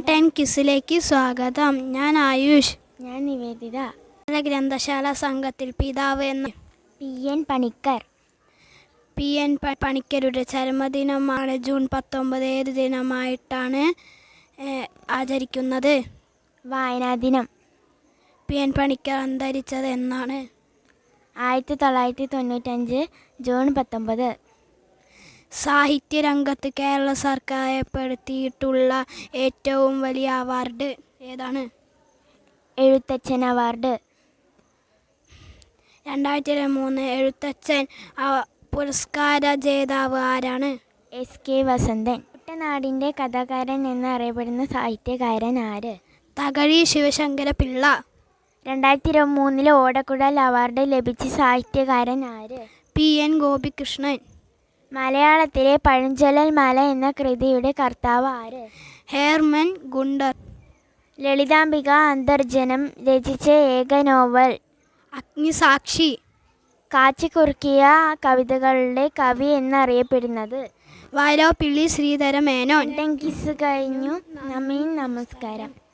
Ten കിസിലേക്ക് സ്വാഗതം. ഞാൻ ആയുഷ്. ഞാൻ നിവേദിത. ഗ്രന്ഥശാല സംഘത്തിൽ പിതാവ് എന്ന P N Panicker. P N പണിക്കരുടെ ചരമദിനമാണ്. ജൂൺ പത്തൊമ്പത് ഏത് ദിനമായിട്ടാണ് ആചരിക്കുന്നത്? വായനാ ദിനം. പി എൻ പണിക്കർ അന്തരിച്ചത് എന്നാണ്. ആയിരത്തി തൊള്ളായിരത്തി തൊണ്ണൂറ്റഞ്ച് ജൂൺ പത്തൊമ്പത്. സാഹിത്യരംഗത്ത് കേരള സർക്കാർ ഏർപ്പെടുത്തിയിട്ടുള്ള ഏറ്റവും വലിയ അവാർഡ് ഏതാണ്? എഴുത്തച്ഛൻ അവാർഡ്. രണ്ടായിരത്തി മൂന്ന് എഴുത്തച്ഛൻ പുരസ്കാര ജേതാവ് ആരാണ്? S K Vasanthan. കുട്ടനാടിന്റെ കഥാകാരൻ എന്നറിയപ്പെടുന്ന സാഹിത്യകാരൻ ആര്? തകഴി ശിവശങ്കര പിള്ള. രണ്ടായിരത്തി ഇരുപത്തി മൂന്നിലെ ഓടക്കുഴൽ അവാർഡ് ലഭിച്ച സാഹിത്യകാരൻ ആര്? P N Gopikrishnan. മലയാളത്തിലെ പഴഞ്ചൊല്ലൽ മല എന്ന കൃതിയുടെ കർത്താവ് ആര്? ഹെയർമൻ ഗുണ്ടർ. ലളിതാംബിക അന്തർജനം രചിച്ച ഏക നോവൽ. അഗ്നിസാക്ഷി. കാച്ചിക്കുറുക്കിയ കവിതകളുടെ കവി എന്നറിയപ്പെടുന്നത്. വയലോപ്പിള്ളി ശ്രീധര മേനോൻ കഴിഞ്ഞു. നമീൻ നമസ്കാരം.